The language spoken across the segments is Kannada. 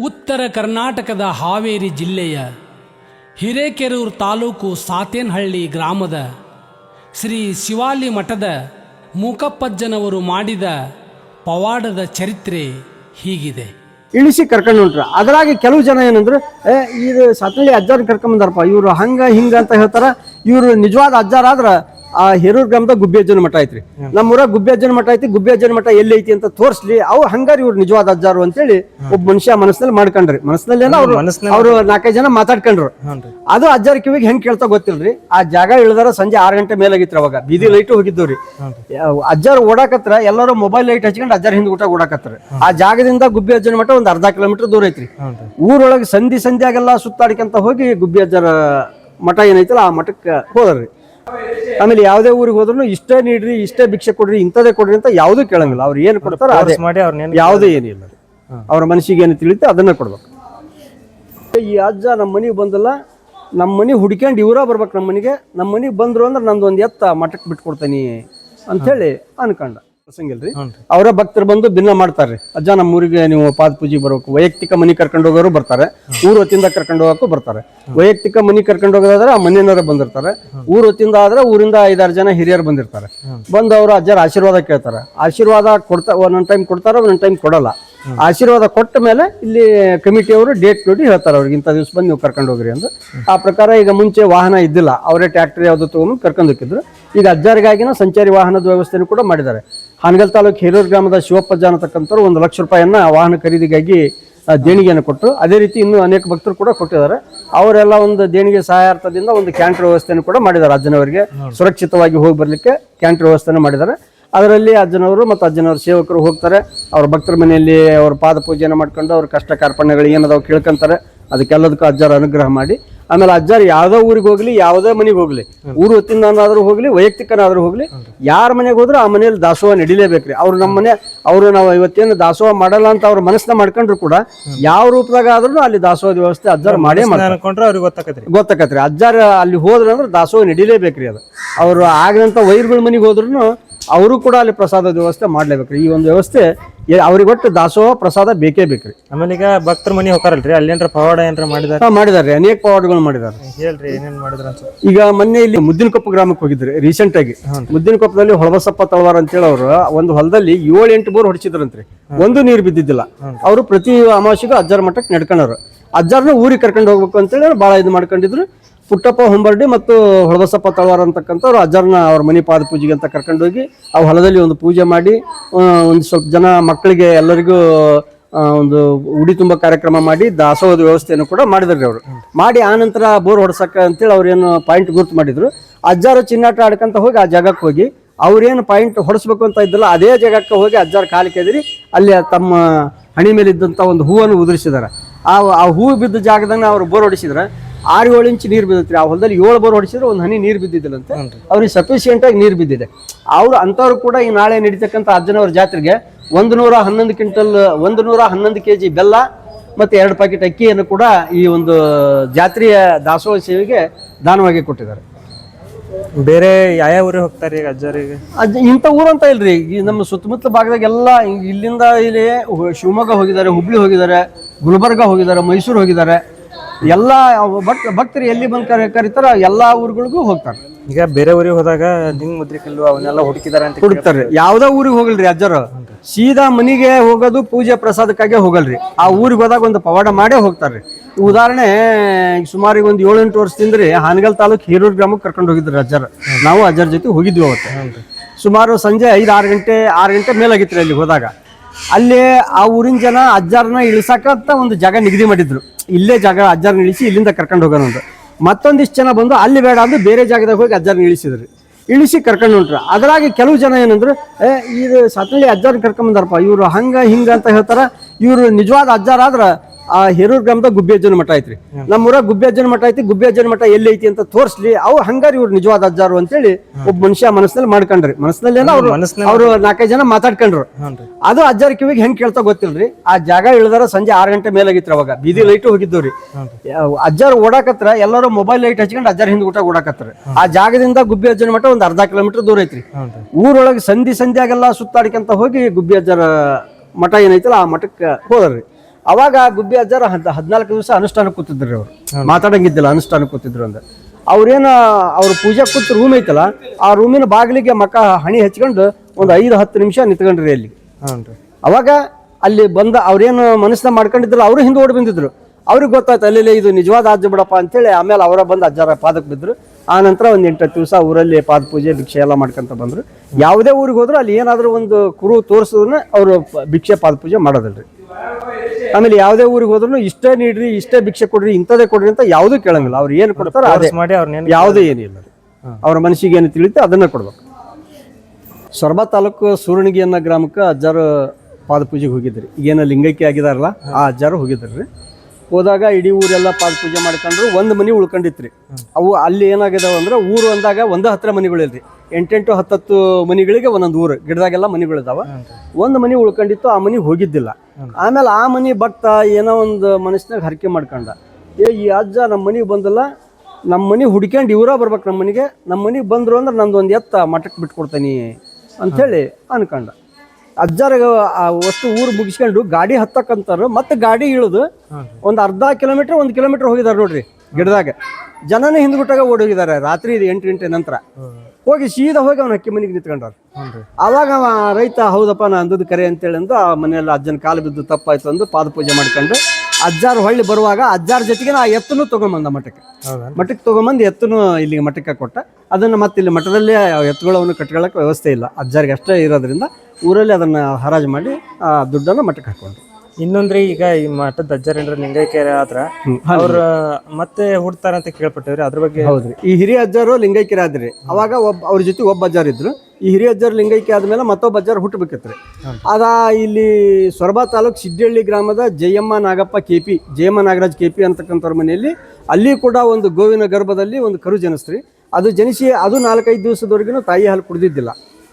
ಉತ್ತರ ಕರ್ನಾಟಕದ ಹಾವೇರಿ ಜಿಲ್ಲೆಯ ಹಿರೇಕೆರೂರು ತಾಲೂಕು ಸಾತೇನಹಳ್ಳಿ ಗ್ರಾಮದ ಶ್ರೀ ಶಿವಾಲಿ ಮಠದ ಮೂಕಪ್ಪಜ್ಜನವರು ಮಾಡಿದ ಪವಾಡದ ಚರಿತ್ರೆ ಹೀಗಿದೆ. ಇಳಿಸಿ ಕರ್ಕೊಂಡು ಹೊಂಟ್ರ. ಅದ್ರಾಗ ಕೆಲವು ಜನ ಏನಂದ್ರೆ, ಏ ಇದು ಸತ್ನಳ್ಳಿ ಅಜ್ಜಾರ್ ಕರ್ಕೊಂಬಂದಾರಪ್ಪ ಇವರು ಹಂಗ ಹಿಂಗ ಅಂತ ಹೇಳ್ತಾರ. ಇವರು ನಿಜವಾದ ಅಜ್ಜಾರ ಆದ್ರ ಆ ಹೇರೂರ್ ಗ್ರಾಮದ ಗುಬ್ಬಿ ಅಜ್ಜನ ಮಠ ಐತ್ರಿ. ನಮ್ಮೂರ ಗುಬ್ಬಿ ಅಜ್ಜನ ಮಠ ಐತಿ ಗುಬ್ಬಿ ಅಜ್ಜನ ಮಠ ಎಲ್ಲಿ ಐತಿ ಅಂತ ತೋರಿಸ್ಲಿ ಅವು ಹಂಗಾರಿ ಇವ್ರು ನಿಜವಾದ ಅಜ್ಜಾರು ಅಂತೇಳಿ ಒಬ್ಬ ಮನುಷ್ಯ ಮನಸ್ಸಿನಲ್ಲಿ ಮಾಡ್ಕೊಂಡ್ರಿ. ಮನಸ್ಸಿನಲ್ಲಿ ಅವ್ರು ಅವ್ರು ನಾಲ್ಕೈದು ಜನ ಮಾತಾಡ್ಕೊಂಡ್ರು. ಅದು ಅಜ್ಜಾರ ಕಿವಿಗೆ ಹೆಂಗ್ ಕೇಳ್ತಾ ಗೊತ್ತಿಲ್ರಿ. ಆ ಜಾಗ ಇಳಿದಾರ ಸಂಜೆ ಆರು ಗಂಟೆ ಮೇಲಾಗಿತ್ರಿ ಅವಾಗ. ಬೀದಿ ಲೈಟ್ ಹೋಗಿದ್ದವ್ರಿ. ಅಜ್ಜಾರ್ ಓಡಾಕತ್ರ ಎಲ್ಲರೂ ಮೊಬೈಲ್ ಲೈಟ್ ಹಚ್ಕೊಂಡು ಅಜ್ಜಾರ್ ಹಿಂದ್ ಊಟ ಓಡಾಕತ್ರ. ಆ ಜಾಗದಿಂದ ಗುಬ್ಬಿ ಅಜ್ಜನ ಮಠ ಒಂದ್ ಅರ್ಧ ಕಿಲೋಮೀಟರ್ ದೂರ ಐತ್ರಿ. ಊರೊಳಗೆ ಸಂಧಿ ಸಂಧ್ಯಾಗೆಲ್ಲ ಸುತ್ತಾಡ್ಕೊಂತ ಹೋಗಿ ಗುಬ್ಬಿ ಅಜ್ಜಾರ ಮಠ ಏನೈತಲ್ಲ ಆ ಮಠಕ್ಕೆ ಹೋದ್ರಿ ಆಮೇಲೆ ಯಾವ್ದೇ ಊರಿಗೆ ಹೋದ್ರು ಇಷ್ಟೇ ನೀಡ್ರಿ ಇಷ್ಟೇ ಭಿಕ್ಷೆ ಕೊಡ್ರಿ ಇಂಥದೇ ಕೊಡ್ರಿ ಅಂತ ಯಾವ್ದು ಕೇಳಂಗಿಲ್ಲ. ಅವ್ರು ಏನು ಕೊಡ್ತಾರ ಅದೇ. ಮಾಡಿ ಯಾವುದೇ ಏನಿಲ್ಲ. ಅವ್ರ ಮನಸ್ಸಿಗೆ ಏನು ತಿಳಿಯುತ್ತೆ ಅದನ್ನ ಕೊಡ್ಬೇಕು. ಈ ಅಜ್ಜ ನಮ್ಮ ಮನೆಗೆ ಬಂದಲ್ಲ ನಮ್ಮ ಮನೆ ಹುಡ್ಕೊಂಡು ಇವರ ಬರ್ಬೇಕು ನಮ್ಮ ಮನೆಗೆ. ನಮ್ಮ ಮನೆಗೆ ಬಂದ್ರು ಅಂದ್ರೆ ನಂದು ಒಂದು ಎತ್ತ ಮಠಕ್ಕೆ ಅಂತ ಅಂಥೇಳಿ ಅನ್ಕೊಂಡ. ಪ್ರಸಂಗಿಲ್ರಿ. ಅವರ ಭಕ್ತರು ಬಂದು ಭಿನ್ನ ಮಾಡ್ತಾರ್ರಿ. ಅಜ್ಜ ನಮ್ಮ ಊರಿಗೆ ನೀವು ಪಾದ ಪೂಜೆ ಬರಬೇಕು ವೈಯಕ್ತಿಕ ಮನಿ ಕರ್ಕೊಂಡು ಹೋಗೋರು ಬರ್ತಾರೆ. ಊರು ಹೊತ್ತಿಂದ ಕರ್ಕೊಂಡು ಹೋಗಕ್ಕೂ ಬರ್ತಾರೆ. ವೈಯಕ್ತಿಕ ಮನಿ ಕರ್ಕೊಂಡು ಹೋಗೋದಾದ್ರೆ ಆ ಮನೆಯವರು ಬಂದಿರ್ತಾರೆ. ಊರು ಹೊತ್ತಿಂದ ಆದ್ರೆ ಊರಿಂದ ಐದಾರು ಜನ ಹಿರಿಯರು ಬಂದಿರ್ತಾರೆ. ಬಂದು ಅವರು ಅಜ್ಜರ ಆಶೀರ್ವಾದ ಕೇಳ್ತಾರೆ. ಆಶೀರ್ವಾದ ಕೊಡ್ತಾ ಒಂದೊಂದು ಟೈಮ್ ಕೊಡ್ತಾರೆ ಒಂದೊಂದು ಟೈಮ್ ಕೊಡಲ್ಲ. ಆಶೀರ್ವಾದ ಕೊಟ್ಟ ಮೇಲೆ ಇಲ್ಲಿ ಕಮಿಟಿಯವರು ಡೇಟ್ ನೋಡಿ ಹೇಳ್ತಾರೆ ಅವ್ರಿಗೆ ಇಂಥ ದಿವಸ ಬಂದು ನೀವು ಕರ್ಕೊಂಡು ಹೋಗ್ರಿ ಅಂತ ಆ ಪ್ರಕಾರ ಈಗ ಮುಂಚೆ ವಾಹನ ಇದ್ದಿಲ್ಲ. ಅವರೇ ಟ್ಯಾಕ್ಟರ್ ಯಾವುದು ತಗೊಂಡು ಕರ್ಕೊಂಡು ಹೋಗಿದ್ರು. ಈಗ ಅಜ್ಜರಿಗಾಗಿನ ಸಂಚಾರಿ ವಾಹನದ ವ್ಯವಸ್ಥೆನೂ ಕೂಡ ಮಾಡಿದ್ದಾರೆ. ಹಾನಗಲ್ ತಾಲೂಕು ಹೇರೂರು ಗ್ರಾಮದ ಶಿವಪ್ಪ ಜಾನ್ ಅಂತಕ್ಕಂಥವ್ರು ಒಂದು ಲಕ್ಷ ರೂಪಾಯಿಯನ್ನ ವಾಹನ ಖರೀದಿಗಾಗಿ ದೇಣಿಗೆಯನ್ನು ಕೊಟ್ಟರು ಅದೇ ರೀತಿ ಇನ್ನೂ ಅನೇಕ ಭಕ್ತರು ಕೂಡ ಕೊಟ್ಟಿದ್ದಾರೆ. ಅವರೆಲ್ಲ ಒಂದು ದೇಣಿಗೆ ಸಹಾಯಾರ್ಥದಿಂದ ಒಂದು ಕ್ಯಾಂಟರ್ ವ್ಯವಸ್ಥೆಯನ್ನು ಕೂಡ ಮಾಡಿದ್ದಾರೆ ಅಜ್ಜನವರಿಗೆ. ಸುರಕ್ಷಿತವಾಗಿ ಹೋಗಿ ಬರಲಿಕ್ಕೆ ಕ್ಯಾಂಟರ್ ವ್ಯವಸ್ಥೆಯನ್ನು ಮಾಡಿದ್ದಾರೆ. ಅದರಲ್ಲಿ ಅಜ್ಜನವರು ಮತ್ತು ಅಜ್ಜನವರ ಸೇವಕರು ಹೋಗ್ತಾರೆ. ಅವ್ರ ಭಕ್ತರ ಮನೆಯಲ್ಲಿ ಅವ್ರ ಪಾದ ಪೂಜೆಯನ್ನು ಮಾಡ್ಕೊಂಡು ಅವ್ರ ಕಷ್ಟ ಕಾರ್ಪಣ್ಯಗಳು ಏನದಾವ್ ಕೇಳ್ಕೊಂತಾರೆ. ಅದಕ್ಕೆಲ್ಲದಕ್ಕೂ ಅಜ್ಜರ ಅನುಗ್ರಹ ಮಾಡಿ. ಆಮೇಲೆ ಅಜ್ಜಾರ್ ಯಾವ್ದೋ ಊರಿಗೆ ಹೋಗ್ಲಿ ಯಾವುದೇ ಮನೆಗೆ ಹೋಗ್ಲಿ. ಊರು ಹೊತ್ತಿಂದಾದ್ರೂ ಹೋಗ್ಲಿ ವೈಯಕ್ತಿಕನಾದ್ರೂ ಹೋಗ್ಲಿ ಯಾರ ಮನೆಗೆ ಹೋದ್ರೂ ಆ ಮನೆಯಲ್ಲಿ ದಾಸೋಹ ನಡಿಲೇಬೇಕ್ರಿ ಅವ್ರು ನಮ್ಮ ಮನೆ ಅವರು ನಾವು ಇವತ್ತೇನು ದಾಸೋಹ ಮಾಡಲ್ಲ ಅಂತ ಅವ್ರ ಮನಸ್ಸನ್ನ ಮಾಡ್ಕೊಂಡ್ರು ಕೂಡ ಯಾವ ರೂಪದಾಗ ಆದ್ರೂ ಅಲ್ಲಿ ದಾಸೋಹ ವ್ಯವಸ್ಥೆ ಅಜ್ಜಾರ್ ಮಾಡೇ ಮಾಡ್ಕೊಂಡ್ರೆ ಅವ್ರಿಗೆ ಗೊತ್ತಾಕತ್ರಿ ಗೊತ್ತಾಕತ್ರಿ ಅಜ್ಜಾರ ಅಲ್ಲಿ ಹೋದ್ರ ಅಂದ್ರೆ ದಾಸೋಹ ನಡಿಲೇಬೇಕ್ರಿ ಅದು. ಅವರು ಆಗದಂತ ವೈರ್ಗಳ ಮನೆಗೆ ಹೋದ್ರು ಅವರು ಕೂಡ ಅಲ್ಲಿ ಪ್ರಸಾದದ ವ್ಯವಸ್ಥೆ ಮಾಡ್ಲೇಬೇಕ್ರಿ ಈ ಒಂದು ವ್ಯವಸ್ಥೆ ಅವ್ರಿಗೆ ಒಟ್ಟು ದಾಸೋಹ ಪ್ರಸಾದ ಬೇಕೇ ಬೇಕ್ರಿ. ಆಮೇಲೆ ಈಗ ಭಕ್ತರ ಮನೆ ಹೋಗಾರಲ್ರಿ ಅಲ್ಲೇನ್ರ ಪವಾಡ ಏನ್ರ ಮಾಡಿದಾರ? ಹಾ, ಮಾಡಿದ್ದಾರೆ ಅನೇಕ ಪವಾಡಗಳು ಮಾಡಿದಾರೆ. ಹೇಳ್ರಿ ಏನೇನ್ ಮಾಡಿದ್ರ ಅಂತ ಈಗ ಮೊನ್ನೆ ಇಲ್ಲಿ ಮುದ್ದಿನಕೊಪ್ಪ ಗ್ರಾಮಕ್ಕೆ ಹೋಗಿದ್ರಿ ರೀಸೆಂಟ್ ಆಗಿ. ಮುದ್ದಿನಕೊಪ್ಪದಲ್ಲಿ ಹೊಳಬಸಪ್ಪ ತಳವಾರ ಅಂತೇಳಿ ಅವರು ಒಂದು ಹೊಲದಲ್ಲಿ ಏಳು ಎಂಟು ಬೋರ್ ಹೊಡಿಸಿದ್ರಂತ್ರಿ. ಒಂದು ನೀರು ಬಿದ್ದಿದ್ದಿಲ್ಲ. ಅವರು ಪ್ರತಿ ಅಮಾವಾಸ್ಯೆಗೂ ಅಜ್ಜಾರ ಮಠಕ್ಕೆ ನಡ್ಕೊಂಡವ್ರು ಅಜ್ಜಾರನ ಊರಿಗೆ ಕರ್ಕೊಂಡು ಹೋಗ್ಬೇಕು ಅಂತೇಳಿ ಭಾಳ ಇದು ಮಾಡ್ಕೊಂಡಿದ್ರು. ಪುಟ್ಟಪ್ಪ ಹೊಂಬರ್ಡಿ ಮತ್ತು ಹೊಳಬಸಪ್ಪ ತಳವಾರ ಅಂತಕ್ಕಂಥವ್ರು ಅಜ್ಜರನ್ನ ಅವ್ರ ಮನೆ ಪಾದ ಪೂಜೆಗೆ ಅಂತ ಕರ್ಕೊಂಡು ಹೋಗಿ ಆ ಹೊಲದಲ್ಲಿ ಒಂದು ಪೂಜೆ ಮಾಡಿ ಒಂದು ಸ್ವಲ್ಪ ಜನ ಮಕ್ಕಳಿಗೆ ಎಲ್ಲರಿಗೂ ಒಂದು ಉಡಿ ತುಂಬ ಕಾರ್ಯಕ್ರಮ ಮಾಡಿ ದಾಸೋಹದ ವ್ಯವಸ್ಥೆಯನ್ನು ಕೂಡ ಮಾಡಿದ್ರು ಅವರು. ಮಾಡಿ ಆ ನಂತರ ಬೋರ್ ಹೊಡ್ಸಕ್ಕ ಅಂತೇಳಿ ಅವ್ರೇನು ಪಾಯಿಂಟ್ ಗುರ್ತು ಮಾಡಿದ್ರು. ಅಜ್ಜಾರು ಚಿನ್ನಾಟ ಆಡ್ಕೊಂತ ಹೋಗಿ ಆ ಜಾಗಕ್ಕೆ ಹೋಗಿ ಅವ್ರೇನು ಪಾಯಿಂಟ್ ಹೊಡಿಸ್ಬೇಕು ಅಂತ ಇದ್ದಲ್ಲ, ಅದೇ ಜಾಗಕ್ಕೆ ಹೋಗಿ ಅಜ್ಜಾರ ಕಾಲು ಕೆದರಿ ಅಲ್ಲಿ ತಮ್ಮ ಹಣಿ ಮೇಲಿದ್ದಂಥ ಒಂದು ಹೂವನ್ನು ಉದುರಿಸಿದ್ದಾರೆ ಆ ಆ ಹೂವು ಬಿದ್ದ ಜಾಗದಾಗ ಅವ್ರು ಬೋರ್ ಹೊಡಿಸಿದ್ರೆ. ಆರು ಏಳು ಇಂಚ್ ನೀರು ಬಿದ್ದೈತ್ರಿ. ಆ ಹೊಲದಲ್ಲಿ ಏಳು ಬೋರ್ ಹೊಡಿಸಿದ್ರೆ ಒಂದು ಹನಿ ನೀರು ಬಿದ್ದಿದ್ದಿಲ್ಲಂತೆ. ಅವ್ರಿಗೆ ಸಫಿಷಿಯೆಂಟ್ ಆಗಿ ನೀರು ಬಿದ್ದಿದೆ. ಅವರು ಅಂಥವ್ರು ಕೂಡ ಈ ನಾಳೆ ನಡೀತಕ್ಕಂಥ ಅಜ್ಜನವ್ರ ಜಾತ್ರೆಗೆ ಒಂದು ನೂರ ಹನ್ನೊಂದು ಕ್ವಿಂಟಲ್ ಒಂದು ನೂರ ಹನ್ನೊಂದು ಕೆ ಜಿ ಬೆಲ್ಲ ಮತ್ತು ಎರಡು ಪ್ಯಾಕೆಟ್ ಅಕ್ಕಿಯನ್ನು ಕೂಡ ಈ ಒಂದು ಜಾತ್ರೆಯ ದಾಸೋಹ ಸೇವೆಗೆ ದಾನವಾಗಿ ಕೊಟ್ಟಿದ್ದಾರೆ. ಬೇರೆ ಯಾವ ಊರಿಗೆ ಹೋಗ್ತಾರೆ ಈಗ ಅಜ್ಜರಿಗೆ ಅಜ್ಜ ಇಂಥ ಅಂತ ಇಲ್ರಿ. ಈ ನಮ್ಮ ಸುತ್ತಮುತ್ತಲ ಭಾಗದಾಗೆಲ್ಲ ಇಲ್ಲಿಂದ ಇಲ್ಲಿ ಶಿವಮೊಗ್ಗ ಹೋಗಿದ್ದಾರೆ ಹುಬ್ಳಿ ಹೋಗಿದ್ದಾರೆ ಗುಲ್ಬರ್ಗ ಹೋಗಿದ್ದಾರೆ ಮೈಸೂರು ಹೋಗಿದ್ದಾರೆ. ಎಲ್ಲ ಭಕ್ ಭಕ್ತರು ಎಲ್ಲಿ ಬಂದು ಕರಿ ಕರೀತಾರ ಎಲ್ಲ ಊರುಗಳಿಗೂ ಹೋಗ್ತಾರೆ. ಈಗ ಬೇರೆ ಊರಿಗೆ ಹೋದಾಗ ಲಿಂಗ್ ಮುದ್ರಿ ಕಲ್ಲು ಅವನ್ನೆಲ್ಲ ಹುಡುಕಿದಾರೆ ಅಂತ ಹುಡುಕ್ತಾರೆ. ಯಾವ್ದೋ ಊರಿಗೆ ಹೋಗಲ್ರಿ ಅಜ್ಜರು. ಸೀದಾ ಮನೆಗೆ ಹೋಗೋದು ಪೂಜೆ ಪ್ರಸಾದಕ್ಕಾಗೆ ಹೋಗಲ್ರಿ. ಆ ಊರಿಗೆ ಹೋದಾಗ ಒಂದು ಪವಾಡ ಮಾಡೇ ಹೋಗ್ತಾರ್ರಿ ಉದಾಹರಣೆ ಸುಮಾರಿಗೆ ಸುಮಾರು ಏಳು ಒಂದು ಏಳೆಂಟು ವರ್ಷದಿಂದ ರೀ ಹಾನಗಲ್ ತಾಲೂಕು ಹೀರೂರು ಗ್ರಾಮಕ್ಕೆ ಕರ್ಕೊಂಡು ಹೋಗಿದ್ರು ಅಜ್ಜರ. ನಾವು ಅಜ್ಜರ ಜೊತೆ ಹೋಗಿದ್ವಿ ಅವತ್ತು. ಸುಮಾರು ಸಂಜೆ ಐದು ಆರು ಗಂಟೆ ಆರು ಗಂಟೆ ಮೇಲಾಗಿತ್ತು ಅಲ್ಲಿ ಹೋದಾಗ. ಅಲ್ಲಿ ಆ ಊರಿನ ಜನ ಅಜ್ಜಾರನ್ನ ಇಳಿಸಕಂತ ಒಂದು ಜಾಗ ನಿಗದಿ ಮಾಡಿದ್ರು. ಇಲ್ಲೇ ಜಾಗ ಅಜ್ಜಾರನ್ನ ಇಳಿಸಿ ಇಲ್ಲಿಂದ ಕರ್ಕೊಂಡು ಹೋಗೋಣ ಅಂತ. ಮತ್ತೊಂದಿಷ್ಟು ಜನ ಬಂದು ಅಲ್ಲಿ ಬೇಡ ಅಂದ್ರೆ ಬೇರೆ ಜಾಗದಾಗ ಹೋಗಿ ಅಜ್ಜಾರನ್ನ ಇಳಿಸಿದ್ರು. ಇಳಿಸಿ ಕರ್ಕೊಂಡು ಹೊಂಟ್ರ. ಅದರಾಗಿ ಕೆಲವು ಜನ ಏನಂದ್ರು, ಏ, ಇದು ಸತ್ನಳ್ಳಿ ಅಜ್ಜಾರ ಕರ್ಕೊಂಬಂದಾರಪ್ಪ ಇವರು ಹಂಗ ಹಿಂಗ ಅಂತ ಹೇಳ್ತಾರ. ಇವರು ನಿಜವಾದ ಅಜ್ಜಾರ ಆದ್ರ ಆ ಹೇರೂರ್ ಗ್ರಾಮದ ಗುಬ್ಬಿ ಅಜ್ಜನ ಮಠ ಐತ್ರಿ. ನಮ್ಮೂರ ಗುಬ್ಬಿ ಅಜ್ಜನ ಮಠ ಐತಿ ಗುಬ್ಬಿ ಅಜ್ಜನ ಮಠ ಎಲ್ಲಿ ಐತಿ ಅಂತ ತೋರಿಸ್ಲಿ ಅವು ಹಂಗಾರ ಇವ್ರು ನಿಜವಾದ ಅಜ್ಜಾರು ಅಂತೇಳಿ ಒಬ್ಬ ಮನುಷ್ಯ ಮನಸ್ಸಿನಲ್ಲಿ ಮಾಡ್ಕೊಂಡ್ರಿ. ಮನಸ್ಸಿನಲ್ಲಿ ಏನೋ ಅವ್ರು ಅವ್ರು ನಾಲ್ಕೈದು ಜನ ಮಾತಾಡ್ಕೊಂಡ್ರು. ಅದು ಅಜ್ಜಾರ ಕಿವಿಗೆ ಹೆಂಗ್ ಕೇಳ್ತಾ ಗೊತ್ತಿಲ್ರಿ. ಆ ಜಾಗ ಇಳಿದಾರ ಸಂಜೆ ಆರು ಗಂಟೆ ಮೇಲಾಗಿತ್ರಿ ಅವಾಗ. ಬೀದಿ ಲೈಟ್ ಹೋಗಿದ್ದವ್ರಿ ಅಜ್ಜಾರ ಓಡಾಕತ್ರ ಎಲ್ಲರೂ ಮೊಬೈಲ್ ಲೈಟ್ ಹಚ್ಕೊಂಡು ಅಜ್ಜಾರ ಹಿಂದ್ ಊಟ ಓಡಾಕತ್ರ. ಆ ಜಾಗದಿಂದ ಗುಬ್ಬಿ ಅಜ್ಜನ ಮಠ ಒಂದ್ ಅರ್ಧ ಕಿಲೋಮೀಟರ್ ದೂರ ಐತ್ರಿ. ಊರೊಳಗೆ ಸಂಧಿ ಸಂಧ್ಯಾಗೆಲ್ಲ ಸುತ್ತಾಡ್ಕೊಂತ ಹೋಗಿ ಗುಬ್ಬಿ ಅಜ್ಜರ ಮಠ ಏನೈತಲ್ಲ ಆ ಮಠಕ್ಕೆ ಹೋದ್ರಿ. ಅವಾಗ ಗುಬ್ಬಿ ಅಜ್ಜಾರ ಹದ್ ಹದಿನಾಲ್ಕು ದಿವಸ ಅನುಷ್ಠಾನ ಕೂತಿದ್ರಿ ಅವ್ರು. ಮಾತಾಡಂಗಿದ್ದಿಲ್ಲ ಅನುಷ್ಠಾನ ಕೂತಿದ್ರು ಅಂದ್ರೆ. ಅವ್ರೇನ ಅವ್ರ ಪೂಜೆ ಕೂತ ರೂಮ್ ಐತಲ್ಲ ಆ ರೂಮಿನ ಬಾಗಿಲಿಗೆ ಮಕ್ಕ ಹಣಿ ಹಚ್ಕೊಂಡು ಒಂದು ಐದು ಹತ್ತು ನಿಮಿಷ ನಿಂತ್ಕೊಂಡ್ರಿ ಅಲ್ಲಿ. ಅವಾಗ ಅಲ್ಲಿ ಬಂದ ಅವ್ರೇನು ಮನಸ್ಸನ್ನ ಮಾಡ್ಕೊಂಡಿದ್ರು ಅವರು ಹಿಂದೆ ಓಡಿ ಬಂದಿದ್ರು. ಅವ್ರಿಗೆ ಗೊತ್ತಾಯ್ತು ಅಲ್ಲಿ ಇದು ನಿಜವಾದ ಅಜ್ಜ ಬಿಡಪ್ಪ ಅಂತೇಳಿ ಆಮೇಲೆ ಅವರ ಬಂದು ಅಜ್ಜಾರ ಪಾದಕ್ಕೆ ಬಿದ್ರು. ಆ ನಂತರ ಒಂದು ಎಂಟತ್ತು ದಿವಸ ಊರಲ್ಲಿ ಪಾದ ಪೂಜೆ ಭಿಕ್ಷೆ ಎಲ್ಲ ಮಾಡ್ಕೊಂತ ಬಂದ್ರು. ಯಾವುದೇ ಊರಿಗೆ ಹೋದ್ರು ಅಲ್ಲಿ ಏನಾದರೂ ಒಂದು ಕುರು ತೋರಿಸಿದ್ರೆ ಅವರು ಭಿಕ್ಷೆ ಪಾದ ಪೂಜೆ ಮಾಡೋದಿಲ್ರಿ. ಆಮೇಲೆ ಯಾವ್ದೇ ಊರಿಗೆ ಹೋದ್ರು ಇಷ್ಟೇ ನೀಡ್ರಿ ಇಷ್ಟೇ ಭಿಕ್ಷೆ ಕೊಡ್ರಿ ಇಂಥದೇ ಕೊಡ್ರಿ ಅಂತ ಯಾವುದೂ ಕೇಳಂಗಿಲ್ಲ. ಅವ್ರು ಏನು ಕೊಡ್ತಾರೋ ಅದೇ. ಮಾಡಿ ಯಾವುದೇ ಏನಿಲ್ಲ ಅವ್ರ ಮನಸ್ಸಿಗೆ ಏನು ತಿಳಿಯುತ್ತೆ ಅದನ್ನ ಕೊಡ್ಬೇಕು. ಸೊರಬ ತಾಲೂಕು ಸೂರಣಗಿ ಅನ್ನೋ ಗ್ರಾಮಕ್ಕೆ ಅಜ್ಜಾರು ಪಾದ ಪೂಜೆಗೆ ಹೋಗಿದ್ರಿ. ಈಗೇನ ಲಿಂಗೈಕ್ಯ ಆಗಿದಾರಲ್ಲ ಆ ಅಜ್ಜಾರು ಹೋಗಿದ್ರಿ. ಹೋದಾಗ ಇಡೀ ಊರೆಲ್ಲ ಪಾದ ಪೂಜೆ ಮಾಡ್ಕೊಂಡ್ರು, ಒಂದು ಮನೆ ಉಳ್ಕೊಂಡಿತ್ರಿ. ಅವು ಅಲ್ಲಿ ಏನಾಗಿದಾವ ಅಂದ್ರೆ ಊರು ಅಂದಾಗ ಒಂದು ಹತ್ತಿರ ಮನೆಗಳಿಲ್ರಿ. ಎಂಟೆಂಟು ಹತ್ತತ್ತು ಮನೆಗಳಿಗೆ ಒಂದೊಂದು ಊರು, ಗಿಡದಾಗೆಲ್ಲ ಮನೆಗಳಿದಾವ. ಒಂದು ಮನೆ ಉಳ್ಕೊಂಡಿತ್ತು, ಆ ಮನೆಗೆ ಹೋಗಿದ್ದಿಲ್ಲ. ಆಮೇಲೆ ಆ ಮನೆ ಭಕ್ತ ಏನೋ ಒಂದು ಮನಸ್ಸಿನಾಗ ಹರಕೆ ಮಾಡ್ಕೊಂಡ. ಏ, ಈ ಅಜ್ಜ ನಮ್ಮ ಮನೆಗೆ ಬಂದಲ್ಲ ನಮ್ಮ ಮನೆ ಹುಡ್ಕೊಂಡು ಇವರ ಬರ್ಬೇಕು ನಮ್ಮ ಮನೆಗೆ ನಮ್ಮ ಮನೆಗೆ ಬಂದರು ಅಂದ್ರೆ ನಂದೊಂದು ಎತ್ತ ಮಠಕ್ಕೆ ಬಿಟ್ಕೊಡ್ತೀನಿ ಅಂಥೇಳಿ ಅನ್ಕೊಂಡ. ಆ ಅಷ್ಟು ಊರು ಮುಗಿಸ್ಕೊಂಡು ಗಾಡಿ ಹತ್ತಕ್ಕಂತಾರ ಮತ್ತೆ ಗಾಡಿ ಇಳಿದು ಒಂದು ಅರ್ಧ ಕಿಲೋಮೀಟರ್ ಒಂದು ಕಿಲೋಮೀಟರ್ ಹೋಗಿದ್ದಾರೆ ನೋಡ್ರಿ ಗಿಡದಾಗ. ಜನನೇ ಹಿಂದ್ಗುಟ್ಟಾಗ ಓಡೋಗಿದ್ದಾರೆ ರಾತ್ರಿ ಇದು ಎಂಟು ಗಂಟೆ ನಂತರ. ಹೋಗಿ ಸೀದಾ ಹೋಗಿ ಅವ್ನ ಅಕ್ಕಿ ಮನೆಗೆ ನಿಂತ್ಕೊಂಡಾರ ಅವಾಗ ಅವ ರೈತ ಹೌದಪ್ಪ ನಾ ಅಂದದ್ದು ಕರೆ ಅಂತೇಳಿ ಅಂದು ಆ ಮನೆಯಲ್ಲಿ ಅಜ್ಜನ ಕಾಲು ಬಿದ್ದು ತಪ್ಪಾಯ್ತು ಅಂದು ಪಾದ ಪೂಜೆ ಮಾಡ್ಕೊಂಡು ಅಜ್ಜಾರು ಹೊಳ್ಳಿ ಬರುವಾಗ ಅಜ್ಜಾರ ಜೊತೆಗೆ ಆ ಎತ್ತನು ತೊಗೊಂಬಂದ ಮಠಕ್ಕೆ. ಮಠಕ್ಕೆ ತಗೊಂಬಂದು ಎತ್ತನು ಇಲ್ಲಿಗೆ ಮಠಕ್ಕೆ ಕೊಟ್ಟ. ಅದನ್ನು ಮತ್ತೆ ಇಲ್ಲಿ ಮಠದಲ್ಲಿ ಆ ಎತ್ತುಗಳನ್ನು ಕಟ್ಕೊಳ್ಳೋಕೆ ವ್ಯವಸ್ಥೆ ಇಲ್ಲ. ಅಜ್ಜಾರಿಗೆ ಅಷ್ಟೇ ಇರೋದ್ರಿಂದ ಊರಲ್ಲಿ ಅದನ್ನು ಹರಾಜು ಮಾಡಿ ಆ ದುಡ್ಡನ್ನು ಮಠಕ್ಕೆ ಹಾಕೊಂಡ್ರು. ಇನ್ನೊಂದ್ರೆ ಈಗ ಈ ಮಠದ ಅಜ್ಜರೇಂದ್ರ ಲಿಂಗೈಕ್ಯರ ಆದ್ರ ಅವ್ರ ಮತ್ತೆ ಹುಡ್ತಾರ ಅಂತ ಕೇಳ್ಪಟ್ಟವ್ರಿ ಅದ್ರ ಬಗ್ಗೆ ಹೌದ್ರಿ. ಈ ಹಿರಿಯ ಅಜ್ಜಾರು ಲಿಂಗೈಕ್ಯರ ಆದ್ರಿ. ಅವಾಗ ಒಬ್ಬ ಅವ್ರ ಜೊತೆ ಒಬ್ಬ ಅಜ್ಜಾರ್ ಇದ್ರು. ಈ ಹಿರಿಯ ಅಜ್ಜರು ಲಿಂಗೈಕ್ಯ ಆದ್ಮೇಲೆ ಮತ್ತೊಬ್ಬ ಅಜ್ಜಾರ್ ಹುಟ್ಟಬೇಕಿತ್ರಿ ಅದ ಇಲ್ಲಿ ಸೊರಬ ತಾಲೂಕ್ ಸಿಡ್ಡಳ್ಳಿ ಗ್ರಾಮದ Jayamma Nagappa KP Jayamma Nagaraj K P ಅಂತಕ್ಕಂಥವ್ರ ಮನೆಯಲ್ಲಿ ಅಲ್ಲಿ ಕೂಡ ಒಂದು ಗೋವಿನ ಗರ್ಭದಲ್ಲಿ ಒಂದು ಕರು ಜನಿಸ್ರಿ ಅದು ಜನಿಸಿ ಅದು ನಾಲ್ಕೈದು ದಿವಸದವರೆಗೂ ತಾಯಿ ಹಾಲು ಕುಡಿದಿದ್ದಿಲ್ಲ.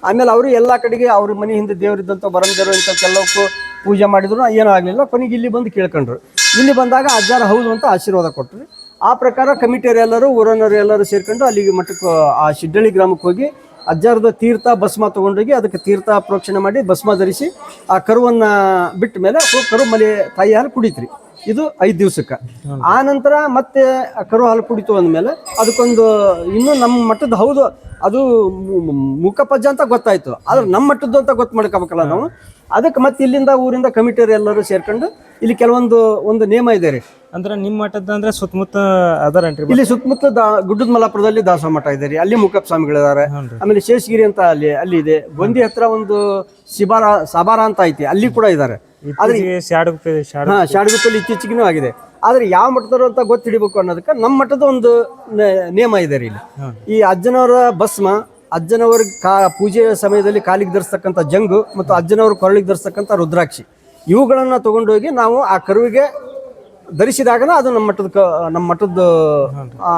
ಆಮೇಲೆ ಅವರು ಎಲ್ಲ ಕಡೆಗೆ ಅವ್ರ ಮನೆ ಹಿಂದೆ ದೇವರಿದ್ದಂಥ ಬರಂದರು ಇಂಥ ಕೆಲವಕ್ಕೂ ಪೂಜೆ ಮಾಡಿದ್ರು, ಏನೂ ಆಗಲಿಲ್ಲ. ಕೊನೆಗೆ ಇಲ್ಲಿ ಬಂದು ಕೇಳ್ಕೊಂಡ್ರು. ಇಲ್ಲಿ ಬಂದಾಗ ಅಜ್ಜಾರ ಹೌದು ಅಂತ ಆಶೀರ್ವಾದ ಕೊಟ್ಟರು. ಆ ಪ್ರಕಾರ ಕಮಿಟಿಯವರು ಎಲ್ಲರೂ ಊರನ್ನವರು ಎಲ್ಲರೂ ಸೇರ್ಕೊಂಡು ಅಲ್ಲಿಗೆ ಮಠಕ್ಕೆ, ಆ ಶಿಡ್ಡಳ್ಳಿ ಗ್ರಾಮಕ್ಕೆ ಹೋಗಿ ಅಜ್ಜಾರದ ತೀರ್ಥ ಭಸ್ಮ ತೊಗೊಂಡೋಗಿ ಅದಕ್ಕೆ ತೀರ್ಥ ಪ್ರೋಕ್ಷಣೆ ಮಾಡಿ ಭಸ್ಮ ಧರಿಸಿ ಆ ಕರುವನ್ನ ಬಿಟ್ಟ ಮೇಲೆ ಕರು ಮನೆ ತಾಯಿ ಹಾಲು ಕುಡಿತ್ರಿ. ಇದು ಐದು ದಿವ್ಸಕ್ಕೆ. ಆ ನಂತರ ಮತ್ತೆ ಕರು ಹಾಲು ಕುಡಿತು ಅಂದಮೇಲೆ ಅದಕ್ಕೊಂದು ಇನ್ನೂ ನಮ್ಮ ಮಟ್ಟದ ಹೌದು, ಅದು ಮುಖಪಜ್ಜ ಅಂತ ಗೊತ್ತಾಯ್ತು. ಆದ್ರೆ ನಮ್ಮ ಮಟ್ಟದ್ದು ಅಂತ ಗೊತ್ತು ಮಾಡ್ಕೋಬೇಕಲ್ಲ ನಾವು. ಅದಕ್ಕೆ ಮತ್ತೆ ಇಲ್ಲಿಂದ ಊರಿಂದ ಕಮಿಟಿಯವರು ಎಲ್ಲರೂ ಸೇರ್ಕೊಂಡು ಇಲ್ಲಿ ಕೆಲವೊಂದು, ಒಂದು ನಿಯಮ ಇದೆ ರೀ. ಅಂದ್ರ ನಿಮ್ಮ ಮಠದ ಅಂದ್ರೆ ಸುತ್ತಮುತ್ತ ಅದಾರನ್ರಿ ಇಲ್ಲಿ ಸುತ್ತಮುತ್ತ ಗುಡ್ಡದ ಮಲಾಪುರದಲ್ಲಿ ದಾಸ ಮಠ ಇದೆ ರೀ. ಅಲ್ಲಿ ಮುಖಪ್ ಸ್ವಾಮಿಗಳಿದ್ದಾರೆ. ಆಮೇಲೆ ಶೇಷಗಿರಿ ಅಂತ ಅಲ್ಲಿ ಅಲ್ಲಿ ಇದೆ. ಗೊಂದಿ ಹತ್ರ ಒಂದು ಶಿಬಾರ ಸಬಾರ ಅಂತ ಐತಿ. ಅಲ್ಲಿ ಕೂಡ ಇದ್ದಾರೆ. ಆದ್ರೆ ಶಾಡ್ ಶಾಡ್ ಶಾಡಗುಪ್ಪಲ್ಲಿ ಇತ್ತೀಚೆಗೆ ಆಗಿದೆ. ಆದ್ರೆ ಯಾವ ಮಠದವರು ಅಂತ ಗೊತ್ತು ಹಿಡಿಬೇಕು ಅನ್ನೋದಕ್ಕೆ ನಮ್ಮ ಮಠದ ಒಂದು ನಿಯಮ ಇದೆ ರೀ ಇಲ್ಲಿ. ಈ ಅಜ್ಜನವರ ಭಸ್ಮ ಅಜ್ಜನವರ ಕಾ ಪೂಜೆಯ ಸಮಯದಲ್ಲಿ ಕಾಲಿಗೆ ಧರಿಸ್ತಕ್ಕಂಥ ಜಂಗು ಮತ್ತು ಅಜ್ಜನವರ ಕೊರಳಿಗೆ ಧರಿಸ್ತಕ್ಕಂಥ ರುದ್ರಾಕ್ಷಿ. ಇವುಗಳನ್ನ ತಗೊಂಡೋಗಿ ನಾವು ಆ ಕರುವಿಗೆ ಧರಿಸಿದಾಗನ ಅದು ನಮ್ಮ ಮಠದ ಕ ನಮ್ಮ ಮಠದ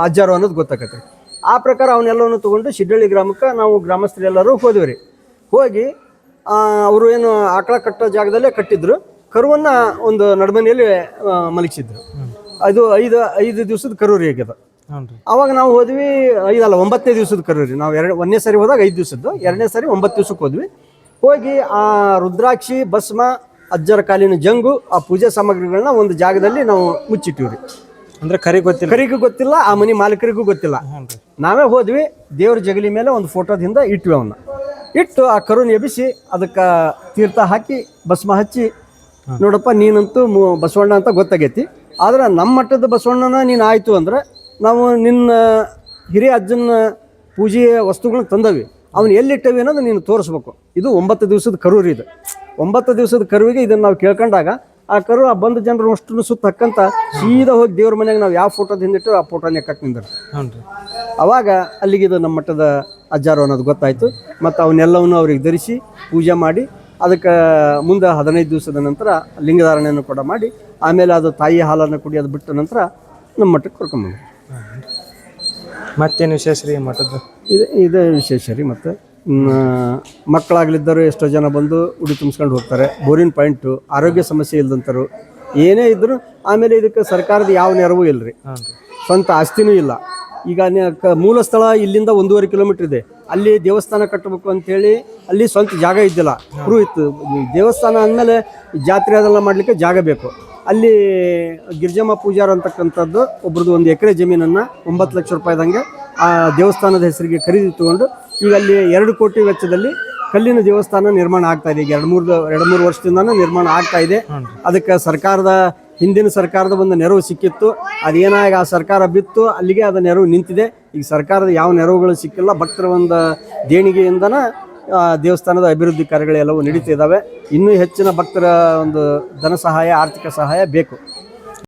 ಅಜ್ಜಾರು ಅನ್ನೋದು ಗೊತ್ತಾಗತ್ತೆ ಆ ಪ್ರಕಾರ ಅವನ್ನೆಲ್ಲವನ್ನು ತಗೊಂಡು ಶಿಡ್ಡಳ್ಳಿ ಗ್ರಾಮಕ್ಕೆ ನಾವು ಗ್ರಾಮಸ್ಥರೆಲ್ಲರೂ ಹೋದ್ವಿ ರೀ. ಹೋಗಿ ಅವರು ಏನು ಆಕಳ ಕಟ್ಟೋ ಜಾಗದಲ್ಲೇ ಕಟ್ಟಿದ್ರು ಕರುವನ್ನ ಒಂದು ನಡುಮನೆಯಲ್ಲಿ ಮಲಗಿಸಿದ್ರು. ಅದು ಐದು ಐದು ದಿವಸದ ಕರು ರೀ ಆಗ್ಯದ ಅವಾಗ ನಾವು ಹೋದ್ವಿ ಐದಲ್ಲ ಒಂಬತ್ತನೇ ದಿವಸದ ಕರು ರೀ. ನಾವು ಎರಡು ಒಂದನೇ ಸಾರಿ ಹೋದಾಗ ಐದು ದಿವಸದ್ದು ಎರಡನೇ ಸಾರಿ ಒಂಬತ್ತು ದಿವ್ಸಕ್ಕೆ ಹೋದ್ವಿ. ಹೋಗಿ ಆ ರುದ್ರಾಕ್ಷಿ ಭಸ್ಮ ಅಜ್ಜರ ಕಾಲಿನ ಜಂಗು ಆ ಪೂಜಾ ಸಾಮಗ್ರಿಗಳನ್ನ ಒಂದು ಜಾಗದಲ್ಲಿ ನಾವು ಮುಚ್ಚಿಟ್ಟಿವಿ ರೀ ಅಂದ್ರೆ ಕರಿ ಗೊತ್ತಿಲ್ಲ. ಕರಿಗೂ ಗೊತ್ತಿಲ್ಲ ಆ ಮನೆ ಮಾಲೀಕರಿಗೂ ಗೊತ್ತಿಲ್ಲ. ನಾವೇ ಹೋದ್ವಿ ದೇವ್ರ ಜಗಲಿ ಮೇಲೆ ಒಂದು ಫೋಟೋದಿಂದ ಇಟ್ವಿ ಅವನ್ನ ಇಟ್ಟು ಆ ಕರುನ ಎಬ್ಬಿಸಿ ಅದಕ್ಕೆ ತೀರ್ಥ ಹಾಕಿ ಭಸ್ಮ ಹಚ್ಚಿ ನೋಡಪ್ಪ ನೀನಂತೂ ಮು- ಬಸವಣ್ಣ ಅಂತ ಗೊತ್ತಾಗೈತಿ. ಆದ್ರೆ ನಮ್ಮ ಮಟ್ಟದ ಬಸವಣ್ಣನ ನೀನು ಆಯಿತು ಅಂದ್ರೆ ನಾವು ನಿನ್ನ ಹಿರಿಯ ಅಜ್ಜನ ಪೂಜೆಯ ವಸ್ತುಗಳನ್ನ ತಂದವಿ. ಅವನು ಎಲ್ಲಿಟ್ಟವಿ ಅನ್ನೋದು ನೀನು ತೋರಿಸ್ಬೇಕು. ಇದು ಒಂಬತ್ತು ದಿವಸದ ಕರೂರಿ ಇದು. ಒಂಬತ್ತು ದಿವಸದ ಕರುವಿಗೆ ಇದನ್ನು ನಾವು ಕೇಳ್ಕೊಂಡಾಗ ಆ ಕರು ಆ ಬಂದ ಜನರು ಅಷ್ಟು ಸುತ್ತ ಹಕ್ಕಂತ ಸೀದಾ ಹೋಗಿ ದೇವ್ರ ಮನೆಯಾಗ ನಾವು ಯಾವ ಫೋಟೋದ ಹಿಂದಿಟ್ಟು ಆ ಫೋಟೋ ಕಟ್ ನಿಂದಿರ್ತೀವಿ ಅವಾಗ ಅಲ್ಲಿಗೆ ಇದು ನಮ್ಮ ಮಟ್ಟದ ಅಜ್ಜಾರು ಅನ್ನೋದು ಗೊತ್ತಾಯ್ತು. ಮತ್ತು ಅವನ್ನೆಲ್ಲವನ್ನು ಅವ್ರಿಗೆ ಧರಿಸಿ ಪೂಜೆ ಮಾಡಿ ಅದಕ್ಕೆ ಮುಂದೆ ಹದಿನೈದು ದಿವಸದ ನಂತರ ಲಿಂಗಧಾರಣೆಯನ್ನು ಕೂಡ ಮಾಡಿ ಆಮೇಲೆ ಅದು ತಾಯಿ ಹಾಲನ್ನು ಕುಡಿಯೋದು ಬಿಟ್ಟ ನಂತರ ನಮ್ಮ ಮಟ್ಟಕ್ಕೆ ಕರ್ಕೊಂಬಂದ್ರು ಮತ್ತೇನು ವಿಶೇಷ ರೀ ಮಠದ್ದು? ಇದು ಇದೇ ವಿಶೇಷ ರೀ ಮತ್ತು ಮಕ್ಕಳಾಗ್ಲಿದ್ದರು ಎಷ್ಟೋ ಜನ ಬಂದು ಉಡಿ ತುಂಬಿಸ್ಕೊಂಡು ಹೋಗ್ತಾರೆ. ಬೋರಿನ ಪಾಯಿಂಟು ಆರೋಗ್ಯ ಸಮಸ್ಯೆ ಇಲ್ದಂಥರು ಏನೇ ಇದ್ದರೂ ಆಮೇಲೆ ಇದಕ್ಕೆ ಸರ್ಕಾರದ ಯಾವ ನೆರವು ಇಲ್ಲ ರೀ ಸ್ವಂತ ಆಸ್ತಿನೂ ಇಲ್ಲ. ಈಗ ಮೂಲ ಸ್ಥಳ ಇಲ್ಲಿಂದ ಒಂದೂವರೆ ಕಿಲೋಮೀಟ್ರ್ ಇದೆ. ಅಲ್ಲಿ ದೇವಸ್ಥಾನ ಕಟ್ಟಬೇಕು ಅಂಥೇಳಿ ಅಲ್ಲಿ ಸ್ವಂತ ಜಾಗ ಇದ್ದಿಲ್ಲ. ಕ್ರೂ ಇತ್ತು. ದೇವಸ್ಥಾನ ಅಂದಮೇಲೆ ಜಾತ್ರೆ ಅದೆಲ್ಲ ಮಾಡಲಿಕ್ಕೆ ಜಾಗ ಬೇಕು. ಅಲ್ಲಿ ಗಿರಿಜಮ್ಮ ಪೂಜಾರ್ ಅಂತಕ್ಕಂಥದ್ದು ಒಬ್ರದ್ದು ಒಂದು ಎಕರೆ ಜಮೀನನ್ನು ಒಂಬತ್ತು ಲಕ್ಷ ರೂಪಾಯಿದಂಗೆ ಆ ದೇವಸ್ಥಾನದ ಹೆಸರಿಗೆ ಖರೀದಿ ತಗೊಂಡು ಈಗ ಅಲ್ಲಿ ಎರಡು ಕೋಟಿ ವೆಚ್ಚದಲ್ಲಿ ಕಲ್ಲಿನ ದೇವಸ್ಥಾನ ನಿರ್ಮಾಣ ಆಗ್ತಾ ಇದೆ. ಈಗ ಎರಡು ಮೂರು ಎರಡು ಮೂರು ವರ್ಷದಿಂದನೂ ನಿರ್ಮಾಣ ಆಗ್ತಾ ಇದೆ. ಅದಕ್ಕೆ ಸರ್ಕಾರದ, ಹಿಂದಿನ ಸರ್ಕಾರದ ಒಂದು ನೆರವು ಸಿಕ್ಕಿತ್ತು. ಅದೇನಾಗ ಆ ಸರ್ಕಾರ ಬಿತ್ತು, ಅಲ್ಲಿಗೆ ಅದು ನೆರವು ನಿಂತಿದೆ. ಈಗ ಸರ್ಕಾರದ ಯಾವ ನೆರವುಗಳು ಸಿಕ್ಕಿಲ್ಲ, ಭಕ್ತರ ಒಂದು ದೇಣಿಗೆಯಿಂದನ ದೇವಸ್ಥಾನದ ಅಭಿವೃದ್ಧಿ ಕಾರ್ಯಗಳೆಲ್ಲವೂ ನಡೀತಿದ್ದಾವೆ ಇನ್ನೂ ಹೆಚ್ಚಿನ ಭಕ್ತರ ಒಂದು ಧನ ಸಹಾಯ, ಆರ್ಥಿಕ ಸಹಾಯ ಬೇಕು.